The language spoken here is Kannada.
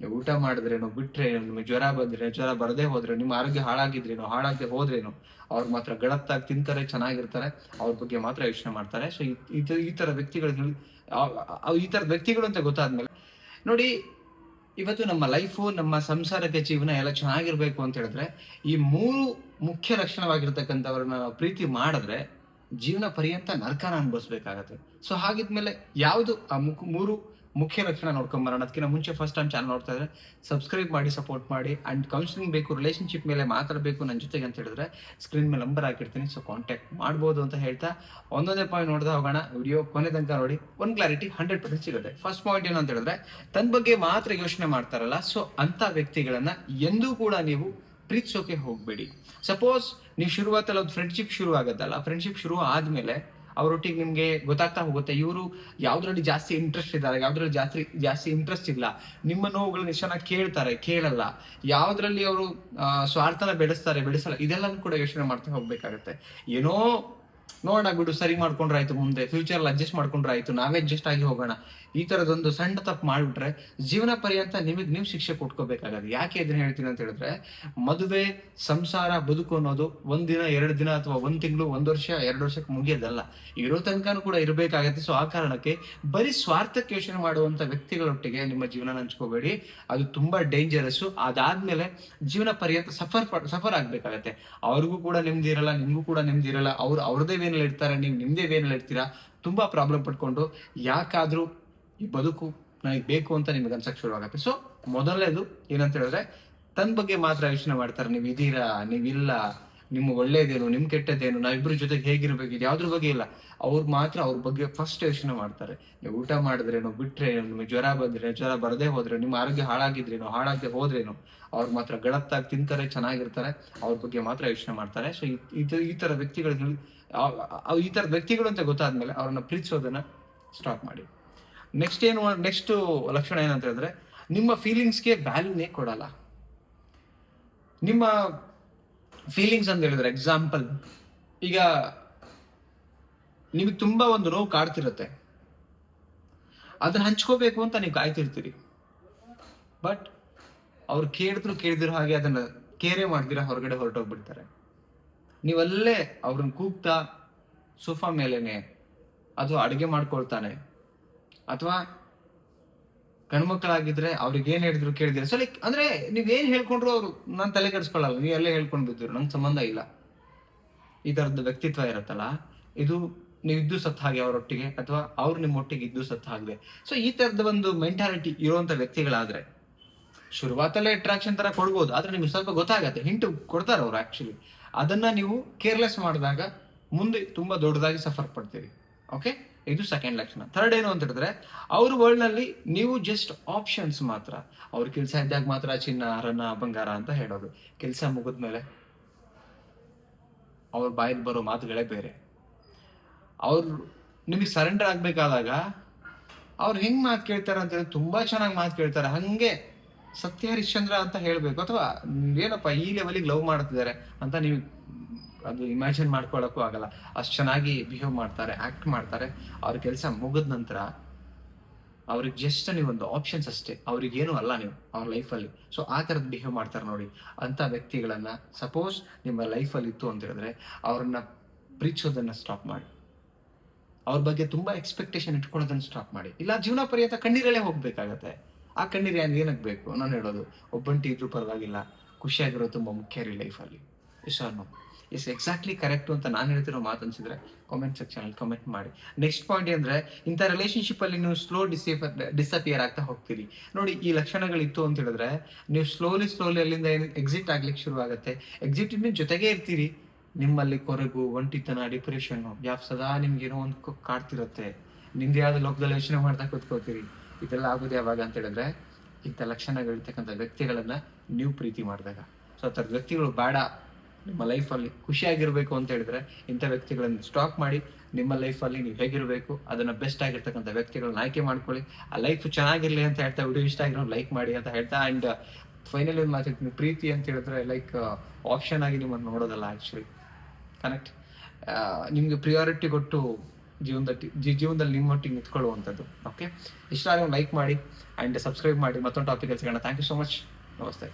ನೀವು ಊಟ ಮಾಡಿದ್ರೇನು ಬಿಟ್ರೇನು ನಿಮಗೆ ಜ್ವರ ಬಂದ್ರೆ, ಜ್ವರ ಬರದೇ ಹೋದ್ರೆ, ನಿಮ್ಮ ಆರೋಗ್ಯ ಹಾಳಾಗಿದ್ರೇನು, ಹಾಳಾಗದೆ ಹೋದ್ರೇನು, ಅವ್ರು ಮಾತ್ರ ಗಡತ್ತಾಗಿ ತಿಂತಾರೆ, ಚೆನ್ನಾಗಿರ್ತಾರೆ, ಅವ್ರ ಬಗ್ಗೆ ಮಾತ್ರ ಯೋಚನೆ ಮಾಡ್ತಾರೆ. ಸೊ ಈ ತರ ವ್ಯಕ್ತಿಗಳು ಈ ಥರದ ವ್ಯಕ್ತಿಗಳು ಅಂತ ಗೊತ್ತಾದ್ಮೇಲೆ, ನೋಡಿ, ಇವತ್ತು ನಮ್ಮ ಲೈಫು, ನಮ್ಮ ಸಂಸಾರಕ್ಕೆ ಜೀವನ ಎಲ್ಲ ಚೆನ್ನಾಗಿರ್ಬೇಕು ಅಂತ ಹೇಳಿದ್ರೆ, ಈ ಮೂರು ಮುಖ್ಯ ಲಕ್ಷಣವಾಗಿರ್ತಕ್ಕಂಥವ್ರನ್ನ ನಾವು ಪ್ರೀತಿ ಮಾಡಿದ್ರೆ, ಜೀವನ ಪರ್ಯಂತ ನರ್ಕನ ಅನುಭವಿಸ್ಬೇಕಾಗತ್ತೆ. ಸೊ ಹಾಗಿದ್ಮೇಲೆ ಯಾವುದು ಆ ಮುಖ, ಮೂರು ಮುಖ್ಯ ಲಕ್ಷಣ ನೋಡ್ಕೊಂಬರೋಣ ಅದಕ್ಕಿಂತ ಮುಂಚೆ ಫಸ್ಟ್ ಟೈಮ್ ಚಾನಲ್ ನೋಡ್ತಾ ಇದ್ರೆ ಸಬ್ಸ್ಕ್ರೈಬ್ ಮಾಡಿ ಸಪೋರ್ಟ್ ಮಾಡಿ ಅಂಡ್ ಕೌನ್ಸಿಲಿಂಗ್ ಬೇಕು ರಿಲೇಶನ್ಶಿಪ್ ಮೇಲೆ ಮಾತಾಡಬೇಕು ನನ್ನ ಜೊತೆಗೆ ಅಂತ ಹೇಳಿದ್ರೆ ಸ್ಕ್ರೀನ್ ಮೇಲೆ ನಂಬರ್ ಹಾಕಿರ್ತೀನಿ. ಸೊ ಕಾಂಟ್ಯಾಕ್ಟ್ ಮಾಡ್ಬೋದು ಅಂತ ಹೇಳ್ತಾ ಒಂದೊಂದೇ ಪಾಯಿಂಟ್ ನೋಡ್ತಾ ಹೋಗೋಣ. ವಿಡಿಯೋ ಕೊನೆ ತನಕ ನೋಡಿ. ಒಂದು ಕ್ಲಾರಿಟಿ ಹಂಡ್ರೆಡ್ ಪರ್ಸೆಂಟ್ ಸಿಗುತ್ತೆ. ಫಸ್ಟ್ ಪಾಯಿಂಟ್ ಏನು ಅಂತ ಹೇಳಿದ್ರೆ ತನ್ನ ಬಗ್ಗೆ ಮಾತ್ರ ಯೋಚನೆ ಮಾಡ್ತಾರಲ್ಲ ಸೊ ಅಂಥ ವ್ಯಕ್ತಿಗಳನ್ನ ಎಂದೂ ಕೂಡ ನೀವು ಪ್ರೀತಿಸೋಕೆ ಹೋಗಬೇಡಿ. ಸಪೋಸ್ ನೀವು ಶುರುವಾತಲ್ಲಿ ಒಂದು ಫ್ರೆಂಡ್ಶಿಪ್ ಶುರು ಆಗುತ್ತಲ್ಲ ಫ್ರೆಂಡ್ಶಿಪ್ ಶುರು ಆದ್ಮೇಲೆ ಅವರೊಟ್ಟಿಗೆ ನಿಮಗೆ ಗೊತ್ತಾಗ್ತಾ ಹೋಗುತ್ತೆ. ಇವರು ಯಾವ್ದ್ರಲ್ಲಿ ಜಾಸ್ತಿ ಇಂಟ್ರೆಸ್ಟ್ ಇದ್ದಾರೆ, ಯಾವ್ದ್ರಲ್ಲಿ ಜಾಸ್ತಿ ಜಾಸ್ತಿ ಇಂಟ್ರೆಸ್ಟ್ ಇಲ್ಲ, ನಿಮ್ಮ ನೋವುಗಳನ್ನ ಚೆನ್ನಾಗಿ ಕೇಳ್ತಾರೆ, ಕೇಳಲ್ಲ, ಯಾವ್ದ್ರಲ್ಲಿ ಅವರು ಸ್ವಾರ್ಥನ ಬೆಳೆಸ್ತಾರೆ, ಬೆಳೆಸಲ್ಲ ಇದೆಲ್ಲ ಕೂಡ ಯೋಚನೆ ಮಾಡ್ತಾ ಹೋಗ್ಬೇಕಾಗತ್ತೆ. ಏನೋ ನೋಡೋಣ ಬಿಡು ಸರಿ ಮಾಡ್ಕೊಂಡ್ರಾಯ್ತು ಮುಂದೆ ಫ್ಯೂಚರ್ ಅಡ್ಜಸ್ಟ್ ಮಾಡ್ಕೊಂಡ್ರಾಯ್ತು, ನಾವೇ ಅಡ್ಜಸ್ಟ್ ಆಗಿ ಹೋಗೋಣ. ಈ ತರದೊಂದು ಸಣ್ಣ ತಪ್ಪು ಮಾಡ್ಬಿಟ್ರೆ ಜೀವನ ಪರ್ಯಂತ ನಿಮಗೆ ನೀವು ಶಿಕ್ಷೆ ಕೊಟ್ಕೋಬೇಕಾಗದು. ಯಾಕೆ ಇದನ್ನ ಹೇಳ್ತೀನಿ ಅಂತ ಹೇಳಿದ್ರೆ, ಮದುವೆ, ಸಂಸಾರ, ಬದುಕು ಅನ್ನೋದು ಒಂದಿನ ಎರಡು ದಿನ ಅಥವಾ ಒಂದ್ ತಿಂಗಳು, ಒಂದ್ ವರ್ಷ, ಎರಡು ವರ್ಷಕ್ಕೆ ಮುಗಿಯೋದಲ್ಲ. ಇರೋ ತನಕನೂ ಕೂಡ ಇರಬೇಕಾಗತ್ತೆ. ಸೊ ಆ ಕಾರಣಕ್ಕೆ ಬರೀ ಸ್ವಾರ್ಥಕ್ಕೆ ಯೋಚನೆ ಮಾಡುವಂತ ವ್ಯಕ್ತಿಗಳೊಟ್ಟಿಗೆ ನಿಮ್ಮ ಜೀವನ ಹಂಚ್ಕೋಬೇಡಿ. ಅದು ತುಂಬಾ ಡೇಂಜರಸ್ ಅದಾದ್ಮೇಲೆ ಜೀವನ ಪರ್ಯಂತ ಸಫರ್ ಸಫರ್ ಆಗ್ಬೇಕಾಗತ್ತೆ. ಅವ್ರಿಗೂ ಕೂಡ ನೆಮ್ಮದಿ ಇರಲ್ಲ, ನಿಮ್ಗೂ ಕೂಡ ನೆಮ್ಮದಿ ಇರಲ್ಲ. ಅವ್ರು, ಅವ್ರದೇ ವೇನಲ್ಲಿ ಇರ್ತಾರೆ ನೀವು ನಿಮ್ದೇ ವೇನಲ್ಲಿ ಇರ್ತೀರಾ ತುಂಬಾ ಪ್ರಾಬ್ಲಮ್ ಪಟ್ಕೊಂಡು ಯಾಕಾದ್ರೂ ಈ ಬದುಕು ನನಗೆ ಬೇಕು ಅಂತ ನಿಮ್ಗೆ ಅನ್ಸಕ್ಕೆ ಶುರು ಆಗುತ್ತೆ ಸೊ ಮೊದಲನೇದು ಏನಂತ ಹೇಳಿದ್ರೆ ತನ್ನ ಬಗ್ಗೆ ಮಾತ್ರ ಯೋಚನೆ ಮಾಡ್ತಾರೆ, ನೀವು ಇದೀರಾ, ನೀವಿಲ್ಲ ನಿಮ್ಮ ಒಳ್ಳೇದೇನು ನಿಮ್ ಕೆಟ್ಟದೇನು ನಾವಿಬ್ರ ಜೊತೆಗೆ ಹೇಗಿರ್ಬೇಕು ಇದು ಯಾವ್ದ್ರ ಬಗ್ಗೆ ಇಲ್ಲ. ಅವ್ರು ಮಾತ್ರ ಅವ್ರ ಬಗ್ಗೆ ಫಸ್ಟ್ ಯೋಚನೆ ಮಾಡ್ತಾರೆ. ನೀವು ಊಟ ಮಾಡಿದ್ರೇನು, ಬಿಟ್ರೇನು, ನಿಮಗೆ ಜ್ವರ ಬಂದ್ರೆ ಜ್ವರ ಬರದೇ ಹೋದ್ರೆ, ನಿಮ್ಮ ಆರೋಗ್ಯ ಹಾಳಾಗಿದ್ರೇನು, ಹಾಳಾಗದೆ ಹೋದ್ರೇನು, ಅವ್ರು ಮಾತ್ರ ಗಡತ್ತಾಗಿ ತಿಂತಾರೆ, ಚೆನ್ನಾಗಿರ್ತಾರೆ, ಅವ್ರ ಬಗ್ಗೆ ಮಾತ್ರ ಯೋಚನೆ ಮಾಡ್ತಾರೆ. ಸೊ ಇದು ಈ ತರ ವ್ಯಕ್ತಿಗಳು ಈ ತರ ವ್ಯಕ್ತಿಗಳು ಅಂತ ಗೊತ್ತಾದ್ಮೇಲೆ ಅವ್ರನ್ನ ಪ್ರೀತಿಸೋದನ್ನ ಸ್ಟಾಪ್ ಮಾಡಿ. ನೆಕ್ಸ್ಟ್ ಏನು ನೆಕ್ಸ್ಟ್ ಲಕ್ಷಣ ಏನಂತ ಹೇಳಿದ್ರೆ, ನಿಮ್ಮ ಫೀಲಿಂಗ್ಸ್ಗೆ ವ್ಯಾಲ್ಯೂನೇ ಕೊಡಲ್ಲ. ನಿಮ್ಮ ಫೀಲಿಂಗ್ಸ್ ಅಂತ ಹೇಳಿದ್ರೆ ಎಕ್ಸಾಂಪಲ್ ಈಗ ನಿಮಗೆ ತುಂಬಾ ಒಂದು ನೋವು ಕಾಡ್ತಿರುತ್ತೆ. ಅದನ್ನ ಹಂಚ್ಕೋಬೇಕು ಅಂತ ನೀವು ಕಾಯ್ತಿರ್ತೀರಿ. ಬಟ್ ಅವ್ರು ಕೇಳಿದ್ರು ಕೇಳಿದಿರೋ ಹಾಗೆ ಅದನ್ನ ಕೇರೆ ಮಾಡ್ದಿರ ಹೊರಗಡೆ ಹೊರಟೋಗ್ಬಿಡ್ತಾರೆ. ನೀವಲ್ಲೇ ಅವ್ರನ್ನ ಕೂಗ್ತಾ ಸೋಫಾ ಮೇಲೇನೆ ಅಥವಾ ಅಡುಗೆ ಮಾಡ್ಕೊಳ್ತಾನೆ. ಅಥವಾ ಗಂಡ್ಮಕ್ಳಾಗಿದ್ರೆ ಅವ್ರಿಗೆ ಏನ್ ಹೇಳಿದ್ರು ಕೇಳಿದಿರ. ಸೊ ಲೈಕ್ ಅಂದ್ರೆ ನೀವೇನ್ ಹೇಳ್ಕೊಂಡ್ರು ಅವ್ರು ನಾನು ತಲೆ ಕೆಡಿಸ್ಕೊಳ್ಳಲ್ಲ ನೀವು ಎಲ್ಲೇ ಹೇಳ್ಕೊಂಡು ಬಿದ್ದರು, ನಂಗೆ ಸಂಬಂಧ ಇಲ್ಲ. ಈ ತರದ ವ್ಯಕ್ತಿತ್ವ ಇರುತ್ತಲ್ಲ, ಇದು ನೀವು ಇದ್ದು ಸತ್ತ ಹಾಗೆ ಅವರೊಟ್ಟಿಗೆ, ಅಥವಾ ಅವ್ರು ನಿಮ್ಮ ಒಟ್ಟಿಗೆ ಇದ್ದು ಸತ್ತ ಹಾಗೆ ಸೊ ಈ ತರದ ಒಂದು ಮೆಂಟಾಲಿಟಿ ಇರುವಂತ ವ್ಯಕ್ತಿಗಳಾದ್ರೆ, ಶುರುವಾತಲ್ಲೇ ಅಟ್ರಾಕ್ಷನ್ ತರ ಕೊಡ್ಬೋದು, ಆದ್ರೆ ನಿಮ್ಗೆ ಸ್ವಲ್ಪ ಗೊತ್ತಾಗತ್ತೆ ಹಿಂಟು ಕೊಡ್ತಾರೆ ಅವ್ರು ಆಕ್ಚುಲಿ ಅದನ್ನ ನೀವು ಕೇರ್ಲೆಸ್ ಮಾಡಿದಾಗ ಮುಂದೆ ತುಂಬಾ ದೊಡ್ಡದಾಗಿ ಸಫರ್ ಪಡ್ತೀರಿ. ಓಕೆ ಇದು ಸೆಕೆಂಡ್ ಲಕ್ಷಣ ಥರ್ಡ್ ಏನು ಅಂತ ಹೇಳಿದ್ರೆ, ಅವ್ರ ವರ್ಲ್ಡ್ನಲ್ಲಿ ನೀವು ಜಸ್ಟ್ ಆಪ್ಷನ್ಸ್ ಮಾತ್ರ. ಅವ್ರ ಕೆಲಸ ಇದ್ದಾಗ ಮಾತ್ರ ಚಿನ್ನ ಹರಣ ಬಂಗಾರ ಅಂತ ಹೇಳೋದು. ಕೆಲಸ ಮುಗಿದ್ಮೇಲೆ ಅವ್ರ ಬಾಯಲ್ಲಿ ಬರೋ ಮಾತುಗಳೇ ಬೇರೆ. ಅವರು ನಿಮಗೆ ಸರೆಂಡರ್ ಆಗಬೇಕಾದಾಗ ಅವ್ರು ಹೆಂಗೆ ಮಾತು ಕೇಳ್ತಾರೆ ಅಂತ ತುಂಬಾ ಚೆನ್ನಾಗಿ ಮಾತು ಕೇಳ್ತಾರೆ. ಹಂಗೆ ಸತ್ಯ ಹರಿಶ್ಚಂದ್ರ ಅಂತ ಹೇಳಬೇಕು. ಅಥವಾ ಏನಪ್ಪ ಈ ಲೆವೆಲಿಗೆ ಲವ್ ಮಾಡ್ತಿದ್ದಾರೆ ಅಂತ ನೀವು ಅದು ಇಮ್ಯಾಜಿನ್ ಮಾಡ್ಕೊಳ್ಳೋಕ್ಕೂ ಆಗಲ್ಲ. ಅಷ್ಟು ಚೆನ್ನಾಗಿ ಬಿಹೇವ್ ಮಾಡ್ತಾರೆ ಆಕ್ಟ್ ಮಾಡ್ತಾರೆ. ಅವ್ರ ಕೆಲಸ ಮುಗಿದ ನಂತರ ಅವ್ರಿಗೆ ಜಸ್ಟ್ ನೀವೊಂದು ಆಪ್ಷನ್ಸ್ ಅಷ್ಟೇ. ಅವ್ರಿಗೇನು ಅಲ್ಲ ನೀವು ಅವ್ರ ಲೈಫಲ್ಲಿ ಸೊ ಆ ಥರದ್ದು ಬಿಹೇವ್ ಮಾಡ್ತಾರೆ ನೋಡಿ. ಅಂತ ವ್ಯಕ್ತಿಗಳನ್ನ ಸಪೋಸ್ ನಿಮ್ಮ ಲೈಫಲ್ಲಿ ಇತ್ತು ಅಂತ ಹೇಳಿದ್ರೆ ಅವ್ರನ್ನ ಪ್ರೀತಿಸೋದನ್ನ ಸ್ಟಾಪ್ ಮಾಡಿ. ಅವ್ರ ಬಗ್ಗೆ ತುಂಬಾ ಎಕ್ಸ್ಪೆಕ್ಟೇಷನ್ ಇಟ್ಕೊಳ್ಳೋದನ್ನು ಸ್ಟಾಪ್ ಮಾಡಿ. ಇಲ್ಲ, ಜೀವನ ಪರ್ಯಂತ ಕಣ್ಣೀರಲ್ಲೇ ಹೋಗಬೇಕಾಗತ್ತೆ. ಆ ಕಣ್ಣೀರು ಏನ್ ಏನಕ್ಕೆ ಬೇಕು? ನಾನು ಹೇಳೋದು, ಒಬ್ಬಂಟಿ ಇದ್ರೂ ಪರವಾಗಿಲ್ಲ. ಖುಷಿಯಾಗಿರೋದು ತುಂಬಾ ಮುಖ್ಯ ರೀ ಲೈಫಲ್ಲಿ ಎಸ್ ಎಸ್ ಎಕ್ಸಾಕ್ಟ್ಲಿ ಕರೆಕ್ಟು ಅಂತ ನಾನು ಹೇಳ್ತಿರೋ ಮಾತು ಅನ್ಸಿದ್ರೆ ಕಾಮೆಂಟ್ ಸೆಕ್ಷನ್ ಅಲ್ಲಿ ಕಮೆಂಟ್ ಮಾಡಿ. ನೆಕ್ಸ್ಟ್ ಪಾಯಿಂಟ್ ಅಂದರೆ ಇಂಥ ರಿಲೇಶನ್ಶಿಪ್ ಅಲ್ಲಿ ನೀವು ಸ್ಲೋ ಡಿಸೇಫರ್ ಡಿಸಪಿಯರ್ ಆಗ್ತಾ ಹೋಗ್ತೀರಿ. ನೋಡಿ, ಈ ಲಕ್ಷಣಗಳಿತ್ತು ಅಂತ ಹೇಳಿದ್ರೆ, ನೀವು ಸ್ಲೋಲಿ ಸ್ಲೋಲಿ ಅಲ್ಲಿಂದ ಎಕ್ಸಿಟ್ ಆಗ್ಲಿಕ್ಕೆ ಶುರು ಆಗುತ್ತೆ ಎಕ್ಸಿಟ್ ನಿಮ್ಮ ಜೊತೆಗೆ ಇರ್ತೀರಿ. ನಿಮ್ಮಲ್ಲಿ ಕೊರಗು, ಒಂಟಿತನ ಡಿಪ್ರೆಷನ್ ಯಾವ ಸದಾ ನಿಮ್ಗೆ ಏನೋ ಒಂದು ಕಾಡ್ತಿರುತ್ತೆ. ನಿಮ್ದೇ ಯಾವ್ದು ಲೋಕದಲ್ಲಿ ಯೋಚನೆ ಮಾಡ್ತಾ ಕೂತ್ಕೋತೀರಿ. ಇದೆಲ್ಲ ಆಗೋದು ಯಾವಾಗ ಅಂತ ಹೇಳಿದ್ರೆ, ಇಂಥ ಲಕ್ಷಣಗಳಿರ್ತಕ್ಕಂಥ ವ್ಯಕ್ತಿಗಳನ್ನ ನೀವು ಪ್ರೀತಿ ಮಾಡಿದಾಗ. ಸೊ ಆ ವ್ಯಕ್ತಿಗಳು ಬೇಡ. ನಿಮ್ಮ ಲೈಫಲ್ಲಿ ಖುಷಿಯಾಗಿರಬೇಕು ಅಂತ ಹೇಳಿದ್ರೆ ಇಂಥ ವ್ಯಕ್ತಿಗಳನ್ನು ಸ್ಟಾಕ್ ಮಾಡಿ ನಿಮ್ಮ ಲೈಫಲ್ಲಿ ನೀವು ಹೇಗಿರಬೇಕು, ಅದನ್ನ ಬೆಸ್ಟ್ ಆಗಿರ್ತಕ್ಕಂಥ ವ್ಯಕ್ತಿಗಳನ್ನ ಆಯ್ಕೆ ಮಾಡ್ಕೊಳ್ಳಿ. ಆ ಲೈಫ್ ಚೆನ್ನಾಗಿರಲಿ ಅಂತ ಹೇಳ್ತಾ ವಿಡಿಯೋ ಇಷ್ಟ ಆಗಿರೋ ಲೈಕ್ ಮಾಡಿ ಅಂತ ಹೇಳ್ತಾ ಅಂಡ್ ಫೈನಲಿ ಒಂದು ಮಾತಾಡ್ತೀನಿ ಪ್ರೀತಿ ಅಂತ ಹೇಳಿದ್ರೆ ಲೈಕ್ ಆಪ್ಷನ್ ಆಗಿ ನಿಮ್ಮನ್ನು ನೋಡೋದಲ್ಲ ಆ್ಯಕ್ಚುಲಿ ಕನೆಕ್ಟ್ ನಿಮಗೆ ಪ್ರಿಯಾರಿಟಿ ಕೊಟ್ಟು ಜೀವನದಲ್ಲಿ, ಜಿ, ಜೀವನದಲ್ಲಿ ನಿಮ್ಮೊಟ್ಟಿಗೆ ನಿಂತ್ಕೊಳ್ಳುವಂಥದ್ದು. ಓಕೆ ಇಷ್ಟ ಆಗಿ ಲೈಕ್ ಮಾಡಿ ಆ್ಯಂಡ್ ಸಬ್ಸ್ಕ್ರೈಬ್ ಮಾಡಿ. ಮತ್ತೊಂದು ಟಾಪಿಕಲ್ಲಿ ಸಿಗೋಣ. ಥ್ಯಾಂಕ್ ಯು ಸೊ ಮಚ್ ನಮಸ್ತೆ.